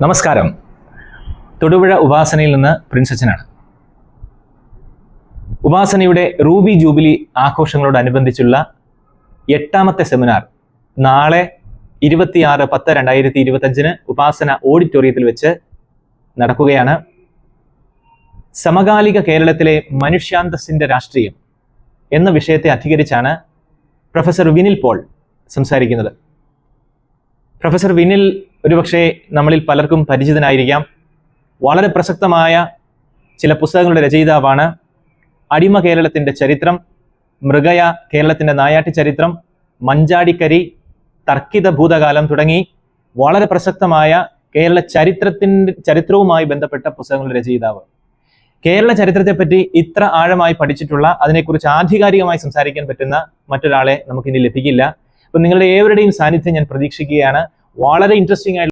നമസ്കാരം. തൊടുപുഴ ഉപാസനയിൽ നിന്ന് പ്രിൻസ് അച്ഛനാണ്. ഉപാസനയുടെ റൂബി ജൂബിലി ആഘോഷങ്ങളോടനുബന്ധിച്ചുള്ള എട്ടാമത്തെ സെമിനാർ നാളെ ഇരുപത്തിയാറ് പത്ത് രണ്ടായിരത്തി ഇരുപത്തഞ്ചിന് ഉപാസന ഓഡിറ്റോറിയത്തിൽ വെച്ച് നടക്കുകയാണ്. സമകാലിക കേരളത്തിലെ മനുഷ്യാന്തസ്സിന്റെ രാഷ്ട്രീയം എന്ന വിഷയത്തെ അധികരിച്ചാണ് പ്രൊഫസർ വിനിൽ പോൾ സംസാരിക്കുന്നത്. പ്രൊഫസർ വിനിൽ ഒരുപക്ഷെ നമ്മളിൽ പലർക്കും പരിചിതനായിരിക്കാം. വളരെ പ്രസക്തമായ ചില പുസ്തകങ്ങളുടെ രചയിതാവാണ് അടിമ കേരളത്തിന്റെ ചരിത്രം മൃഗയ കേരളത്തിന്റെ നായാട്ടി ചരിത്രം മഞ്ചാടിക്കരി തർക്കിത ഭൂതകാലം തുടങ്ങി വളരെ പ്രസക്തമായ കേരള ചരിത്രത്തിന്റെ ചരിത്രവുമായി ബന്ധപ്പെട്ട പുസ്തകങ്ങളുടെ രചയിതാവ്. കേരള ചരിത്രത്തെപ്പറ്റി ഇത്ര ആഴമായി പഠിച്ചിട്ടുള്ള അതിനെക്കുറിച്ച് ആധികാരികമായി സംസാരിക്കാൻ പറ്റുന്ന മറ്റൊരാളെ നമുക്കിനി ലഭിക്കില്ല. അപ്പം നിങ്ങളുടെ ഏവരുടെയും സാന്നിധ്യം ഞാൻ പ്രതീക്ഷിക്കുകയാണ്. വളരെ ഇൻട്രസ്റ്റിംഗ് ആയിട്ടുള്ള